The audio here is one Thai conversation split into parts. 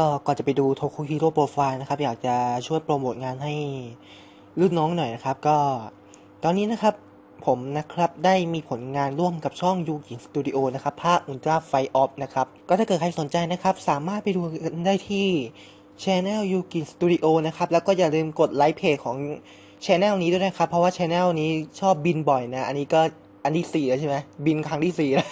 ก็ก่อนจะไปดูโทคุฮิโร่โปรไฟล์นะครับ อยากจะช่วยโปรโมทงานให้รุ่นน้องหน่อยนะครับ ก็ตอนนี้นะครับผมนะครับได้มีผลงานร่วมกับช่องยูกิสตูดิโอนะครับ ภาคอุลตราไฟออฟนะครับ ก็ถ้าเกิดใครสนใจนะครับ สามารถไปดูได้ที่ช anel ยูกิสตูดิโอนะครับ แล้วก็อย่าลืมกดไลค์เพจของช anel นี้ด้วยนะครับ เพราะว่าช anel นี้ชอบบินบ่อยนะ อันนี้ก็อันที่สี่แล้วใช่ไหมบินครั้งที่สี่แล้ว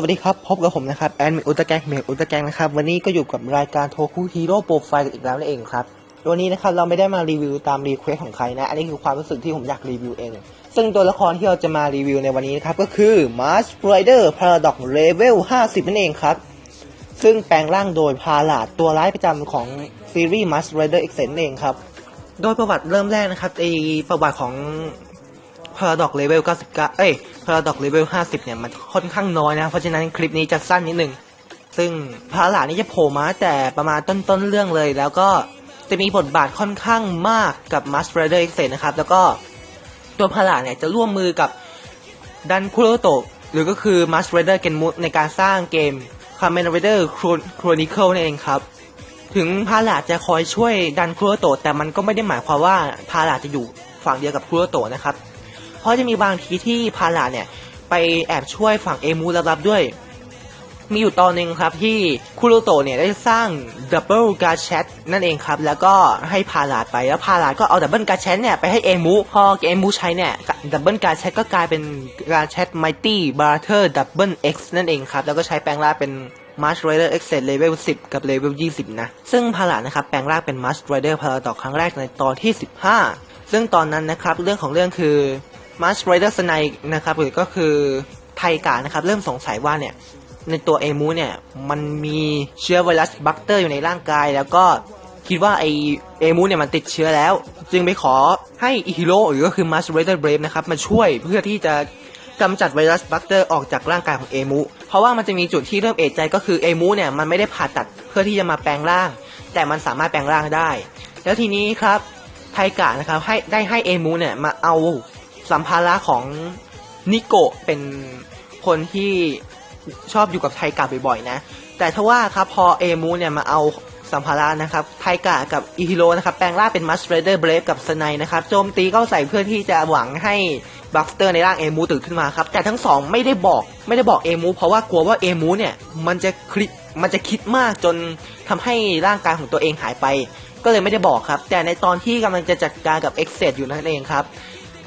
สวัสดีครับ พบกับผมนะครับแอนมิอุตแกงเมกอุตแกงนะครับ วันนี้ก็อยู่กับรายการโทคุฮีโร่โปรไฟล์กันอีกแล้วนั่นเองครับวันนี้นะครับเราไม่ได้มารีวิวตามรีเควสของใครนะ อันนี้คือความรู้สึกที่ผมอยากรีวิวเอง ซึ่งตัวละครที่เราจะมารีวิวในวันนี้นะครับ ก็คือ Mars Rider Paradox Level 50 นั่นเองครับ ซึ่งแปลงร่างโดยพาลาดตัวร้ายประจำของซีรีส์ Mars Rider X นั่นเองครับ โดยประวัติเริ่มแรกนะครับไอประวัติของ Paradox Level 99 เอ้ย Paradox Level 50 เนี่ย มันค่อนข้างน้อยนะ เพราะฉะนั้นคลิปนี้จะสั้นนิดนึงซึ่งพาหลานี่จะโผล่มาแต่ประมาณต้นต้นๆเรื่องเลย แล้วก็จะมีบทบาทค่อนข้างมากกับ Mask Rider X นะครับ แล้วก็ตัวพาหลาเนี่ยจะร่วมมือกับดันคุโรโตะหรือก็คือ Mask Rider Genmu ในการสร้างเกม Kamen Rider Chronicle นั่นเองครับถึงพาหลาจะคอยช่วยดันคุโรโตะแต่มันก็ไม่ได้หมายความว่าพาหลาจะอยู่ฝั่งเดียวกับคุโรโตะนะครับ เพราะจะมีบางทีที่พาลาเนี่ย ไปแอบช่วยฝั่งเอมูลับๆด้วย มีอยู่ตอนหนึ่งครับที่คุโรโตะเนี่ยได้สร้างดับเบิลการ์แชทนั่นเองครับ แล้วก็ให้พาลาดไปแล้วพาลาดก็เอาดับเบิลการ์แชทเนี่ยไปให้เอมูพอเอมูใช้เนี่ยดับเบิลการ์แชทก็กลายเป็นการ์แชทไมตี้บาร์เทอร์ดับเบิลเอ็กซ์นั่นเองครับ แล้วก็ใช้แปลงร่างเป็น March Rider X Level 10กับ Level 20นะ ซึ่งพาลาดนะครับ แปลงร่างเป็น March Rider Paradox ครั้งแรกในตอนที่15ซึ่งตอนนั้นนะครับ เรื่องของเรื่องคือ มาร์ชไรเดอร์สไนนะครับหรือก็คือไทกานะครับ เริ่มสงสัยว่าเนี่ยในตัวเอมูเนี่ยมันมีเชื้อไวรัสบัคเตอร์อยู่ในร่างกาย แล้วก็คิดว่าไอเอมูเนี่ยมันติดเชื้อแล้ว จึงไปขอให้อิฮิโร่หรือก็คือมาร์ชไรเดอร์เบรฟนะครับมาช่วยเพื่อที่จะกำจัดไวรัสบัคเตอร์ออกจากร่างกายของเอมูเพราะว่ามันจะมีจุดที่เริ่มเอะใจก็คือเอมูเนี่ยมันไม่ได้ผ่าตัดเพื่อที่จะมาแปลงร่าง แต่มันสามารถแปลงร่างได้ แล้วทีนี้ครับไทกานะครับให้ได้ให้เอมูเนี่ยมาเอา สัมภาระของนิโกะเป็นคนที่ชอบอยู่กับไทกะบ่อยๆนะ แต่ทว่าครับพอเอมูเนี่ยมาเอาสัมภาระนะครับ ไทกะกับอิฮิโร่นะครับ แปลงร่างเป็นมัสเรเดอร์เบรฟกับสไนนะครับ โจมตีเข้าใส่เพื่อที่จะหวังให้บัฟเตอร์ในร่างเอมูตื่นขึ้นมาครับ แต่ทั้งสองไม่ได้บอกไม่ได้บอกเอมูเพราะว่ากลัวว่าเอมูเนี่ยมันจะคลิมันจะคิดมากจนทำให้ร่างกายของตัวเองหายไป ก็เลยไม่ได้บอกครับ แต่ในตอนที่กำลังจะจัดการกับเอ็กเซดอยู่นั่นเองครับ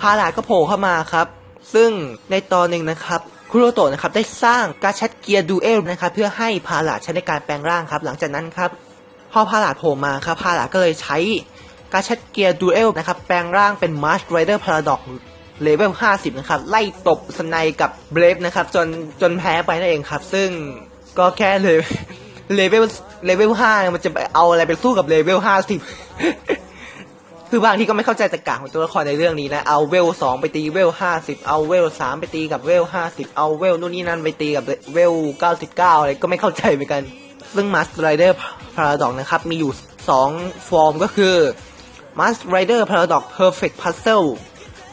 พาลาดก็โผล่เข้ามาครับ ซึ่งในตอนหนึ่งนะครับคุโรโตะนะครับได้สร้างการชัดเกียร์ดูเอลนะครับเพื่อให้พาลาดใช้ในการแปลงร่างครับ หลังจากนั้นครับพอพาลาดโผล่มาครับพาลาดก็เลยใช้การชัดเกียร์ดูเอลนะครับแปลงร่างเป็นมาร์ชไรเดอร์พาราดอกเลเวล 50 นะครับ ไล่ตบสไนกับเบรฟนะครับ จนจนแพ้ไปนั่นเองครับ ซึ่งก็แค่เลยเลเวลเลเวล 5 มันจะเอาอะไรไปสู้กับเลเวล 50 คือบางที่ก็ไม่เข้าใจตรรกะของตัวละครในเรื่องนี้นะ เอาเวลสองไปตีเวลห้าสิบเอาเวลสามไปตีกับเวลห้าสิบเอาเวลนู่นนี่นั่นไปตีกับเวลเก้าสิบเก้าอะไรก็ไม่เข้าใจเหมือนกัน ซึ่งมาสไรเดอร์พาราดอกนะครับ มีอยู่สองฟอร์มก็คือมาสไรเดอร์พาราดอกเพอร์เฟกต์พัซเซิล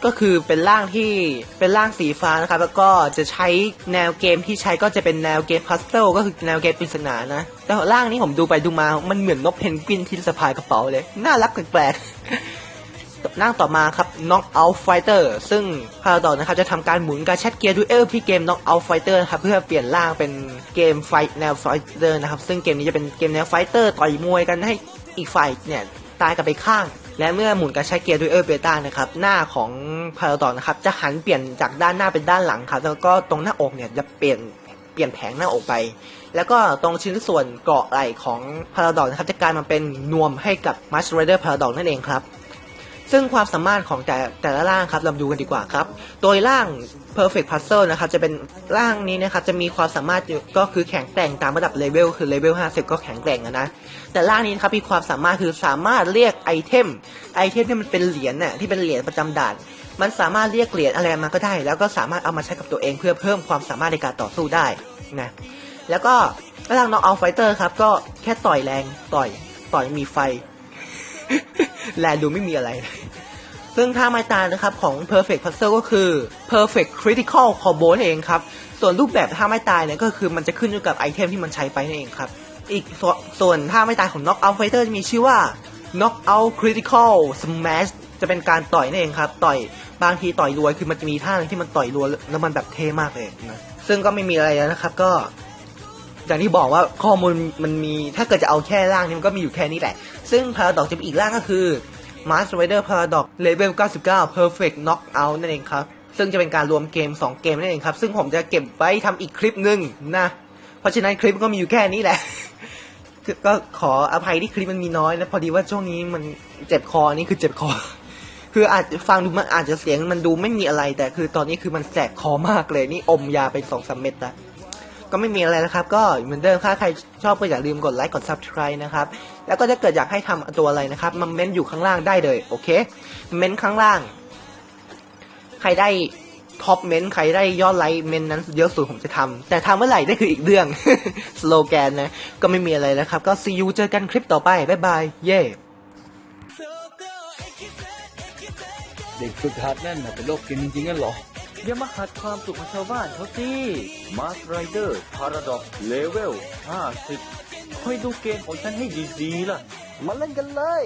ก็คือเป็นร่างที่เป็นร่างสีฟ้านะครับแล้วก็จะใช้แนวเกมที่ใช้ก็จะเป็นแนวเกมพัซเซิลก็คือแนวเกมปริศนานะแต่ร่างนี้ผมดูไปดูมามันเหมือนนกเพนกวินที่สะพายกระเป๋าเลย น่ารักแปลกๆร่างต่อมาครับ Knock Out Fighter ซึ่งพาราดอกนะครับจะทำการหมุนการแชทเกียร์ดูเอลที่เกม Knock Out Fighter นะครับเพื่อเปลี่ยนร่างเป็นเกมไฟแนวไฟเตอร์นะครับซึ่งเกมนี้จะเป็นเกมแนวไฟเตอร์ต่อยมวยกันให้อีกฝ่ายเนี่ยตายกันไปข้าง และเมื่อหมุนการใช้เกียร์ด้วยเออร์เบต้านะครับหน้าของพาราดอกนะครับจะหันเปลี่ยนจากด้านหน้าเป็นด้านหลังครับแล้วก็ตรงหน้าอกเนี่ยจะเปลี่ยนเปลี่ยนแผงหน้าอกไป แล้วก็ตรงชิ้นส่วนเกาะไหล่ของพาราดอกนะครับจะกลายมาเป็นนวมให้กับมัชเรเดอร์พาราดอกนั่นเองครับ ซึ่งความสามารถของแต่แต่ละร่างครับเราดูกันดีกว่าครับ โดยร่าง Perfect Puzzle นะครับจะเป็นร่างนี้นะครับจะมีความสามารถอยู่ก็คือแข็งแกร่งตามระดับเลเวลคือเลเวล50 ก็แข็งแกร่งอะนะ แต่ร่างนี้นครับมีความสามารถคือสามารถเรียกไอเทมไอเทมที่มันเป็นเหรียญน่ะที่เป็นเหรียญประจำด่านมันสามารถเรียกเหรียญอะไรมาก็ได้ แล้วก็สามารถเอามาใช้กับตัวเองเพื่อเพิ่มความสามารถในการต่อสู้ได้นะแล้วก็ร่าง Knock Out Fighter ครับก็แค่ต่อยแรงต่อยต่อยมีไฟ แลดูไม่มีอะไร ซึ่งท่าไม้ตายนะครับของ perfect puzzle ก็คือ perfect critical combo เองครับ ส่วนรูปแบบท่าไม้ตายเนี่ยก็คือมันจะขึ้นอยู่กับไอเทมที่มันใช้ไปนั่นเองครับ อีกส,ส่วนท่าไม้ตายของ knockout fighter จะมีชื่อว่า knockout critical smash จะเป็นการต่อยนั่นเองครับ ต่อยบางทีต่อยรวยคือมันจะมีท่าหนึงที่มันต่อยรวยแล้วมันแบบเท่มากเลยนะซึ่งก็ไม่มีอะไรแล้วนะครับ ก็ อย่างที่บอกว่าข้อมูลมันมีถ้าเกิดจะเอาแค่ร่างนี้มันก็มีอยู่แค่นี้แหละ ซึ่ง Paradox จะมีอีกร่างก็คือ Mars Rider Paradox Level 99 Perfect Knockout นั่นเองครับ ซึ่งจะเป็นการรวมเกม 2 เกมนั่นเองครับ ซึ่งผมจะเก็บไว้ทำอีกคลิปหนึ่งนะ เพราะฉะนั้นคลิปก็มีอยู่แค่นี้แหละ ก็ขออภัยที่คลิปมันมีน้อยนะพอดีว่าช่วงนี้มันเจ็บคอนี่คือเจ็บคอ คืออาจจะฟังดูมันอาจจะเสียงมันดูไม่มีอะไรแต่คือตอนนี้คือมันแสบคอมากเลยนี่อมยาไปสองสามเม็ดละ ก็ไม่มีอะไรนะครับ ก็เหมือนเดิมถ้าใครชอบก็อย่าลืมกดไลค์กด subscribe นะครับ แล้วก็ถ้าเกิดอยากให้ทำตัวอะไรนะครับมาเม้นอยู่ข้างล่างได้เลยโอเคเม้นข้างล่าง ใครได้ท็อปเม้นใครได้ยอดไลค์เม้นนั้นเยอะสุดผมจะทำแต่ทำเมื่อไหร่ได้คืออีกเรื่อง สโลแกนนะ ก็ไม่มีอะไรแล้วครับ ก็ see you เจอกันคลิปต่อไป บ๊ายบาย เย่เด็กฝึกหัดนั่นน่ะเป็นโรคกินจริงๆงั้นเหรอ อย่ามาขัดความสุขของชาวบ้านเขาสิมาสไรเดอร์พาราดอกเลเวล50คอยดูเกมของฉันให้ดีๆล่ะ มาเล่นกันเลย